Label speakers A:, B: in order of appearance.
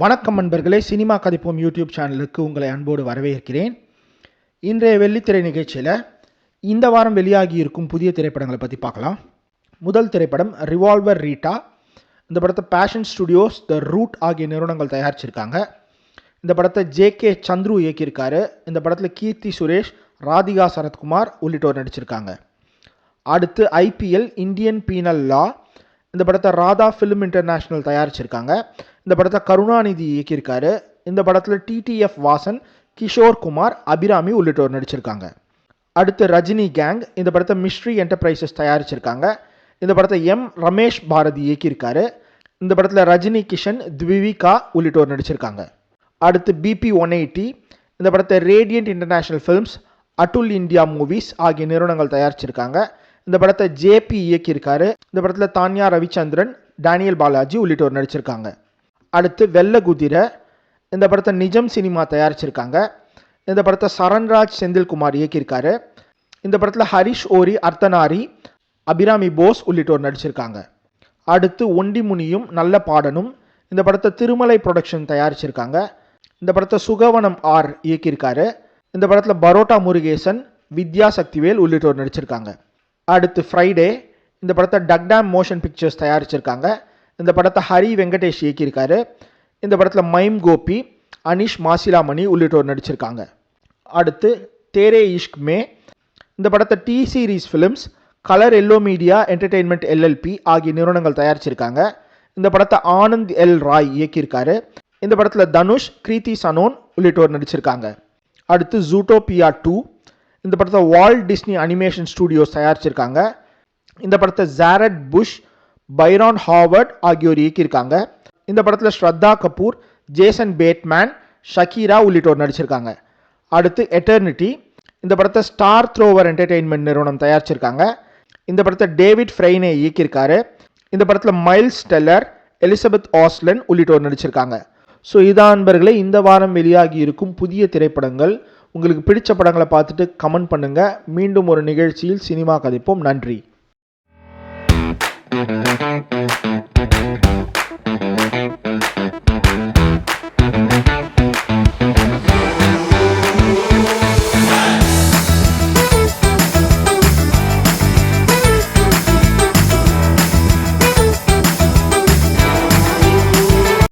A: வணக்கம் நண்பர்களே cinema கதைப்போம் YouTube சேனலுக்கு உங்களை அன்போடு வரவேற்கிறேன். இன்றைய வெள்ளித்திரை நிகழ்ச்சியில் இந்த வாரம் வெளியாகி இருக்கும் புதிய திரைப்படங்களை பற்றி பார்க்கலாம். முதல் திரைப்படம் ரிவால்வர் ரீட்டா இந்த படத்தை பேஷன் ஸ்டுடியோஸ் த ரூட் ஆகிய நிறுவனங்கள் தயாரிச்சிருக்காங்க. இந்த படத்தை ஜேகே சந்துரு இயக்கியிருக்காரு. இந்த படத்தில் கீர்த்தி சுரேஷ் ராதிகா சரத்குமார் உள்ளிட்டோர் நடிச்சிருக்காங்க. அடுத்து ஐபிஎல் இந்தியன் பீனல் லா இந்த படத்தை ராதா ஃபிலிம் இன்டர்நேஷ்னல் தயாரிச்சிருக்காங்க. இந்த படத்தை கருணாநிதி இயக்கியிருக்காரு. இந்த படத்தில் டிடிஎஃப் வாசன் கிஷோர் குமார் அபிராமி உள்ளிட்டோர் நடிச்சிருக்காங்க. அடுத்து ரஜினி கேங் இந்த படத்தை மிஸ்ட்ரி என்டர்பிரைசஸ் தயாரிச்சிருக்காங்க. இந்த படத்தை எம் ரமேஷ் பாரதி இயக்கியிருக்காரு. இந்த படத்தில் ரஜினி கிஷன் த்விவிகா உள்ளிட்டோர் நடிச்சிருக்காங்க. அடுத்து பிபி ஒன் எயிட்டி இந்த படத்தை radiant international films Atul India movies ஆகிய நிறுவனங்கள் தயாரிச்சிருக்காங்க. இந்த படத்தை ஜேபி இயக்கியிருக்காரு. இந்த படத்தில் தான்யா ரவிச்சந்திரன் டேனியல் பாலாஜி உள்ளிட்டோர் நடிச்சிருக்காங்க. அடுத்து வெள்ள குதிரை இந்த படத்தை நிஜம் சினிமா தயாரிச்சிருக்காங்க. இந்த படத்தை சரண்ராஜ் செந்தில்குமார் இயக்கியிருக்காரு. இந்த படத்தில் ஹரிஷ் ஓரி அர்த்தனாரி அபிராமி போஸ் உள்ளிட்டோர் நடிச்சிருக்காங்க. அடுத்து ஒண்டி முனியும் நல்ல பாடனும் இந்த படத்தை திருமலை ப்ரொடக்ஷன் தயாரிச்சிருக்காங்க. இந்த படத்தை சுகவனம் ஆர் இயக்கியிருக்காரு. இந்த படத்தில் பரோட்டா முருகேசன் வித்யா சக்திவேல் உள்ளிட்டோர் நடிச்சிருக்காங்க. அடுத்து ஃப்ரைடே இந்த படத்தை டக்டாம் மோஷன் பிக்சர்ஸ் தயாரிச்சிருக்காங்க. இந்த படத்தை ஹரி வெங்கடேஷ் இயக்கியிருக்காரு. இந்த படத்தில் மைம் கோபி அனிஷ் மாசிலாமணி உள்ளிட்டோர் நடிச்சிருக்காங்க. அடுத்து தேரே இஷ்க் மே இந்த படத்தை T series films colour yellow media entertainment LLP ஆகிய நிறுவனங்கள் தயாரிச்சிருக்காங்க. இந்த படத்தை ஆனந்த் எல் ராய் இயக்கியிருக்காரு. இந்த படத்தில் தனுஷ் கிருதி சனோன் உள்ளிட்டோர் நடிச்சிருக்காங்க. அடுத்து ஜூட்டோபியா டூ இந்த படத்தை வால் டிஸ்னி அனிமேஷன் ஸ்டூடியோஸ் தயாரிச்சிருக்காங்க. இந்த படத்தை ஜாரட் புஷ் பைரான் ஹாவர்ட் ஆகியோர் இயக்கியிருக்காங்க. இந்த படத்தில் Shraddha Kapoor Jason Bateman Shakira உள்ளிட்டோர் நடிச்சிருக்காங்க. அடுத்து எட்டர்னிட்டி இந்த படத்தை ஸ்டார் த்ரோவர் என்டர்டெயின்மெண்ட் நிறுவனம் தயாரிச்சிருக்காங்க. இந்த படத்தை டேவிட் ஃப்ரைனே இயக்கியிருக்காரு. இந்த படத்தில் மைல்ஸ் டெல்லர் எலிசபெத் ஆஸ்லன் உள்ளிட்டோர் நடிச்சிருக்காங்க. ஸோ இதான் அன்பர்களே இந்த வாரம் வெளியாகி இருக்கும் புதிய திரைப்படங்கள். உங்களுக்கு பிடிச்ச படங்களை பார்த்துட்டு கமெண்ட் பண்ணுங்கள் மீண்டும் ஒரு நிகழ்ச்சியில் சினிமா கதைப்போம் நன்றி
B: Thank you.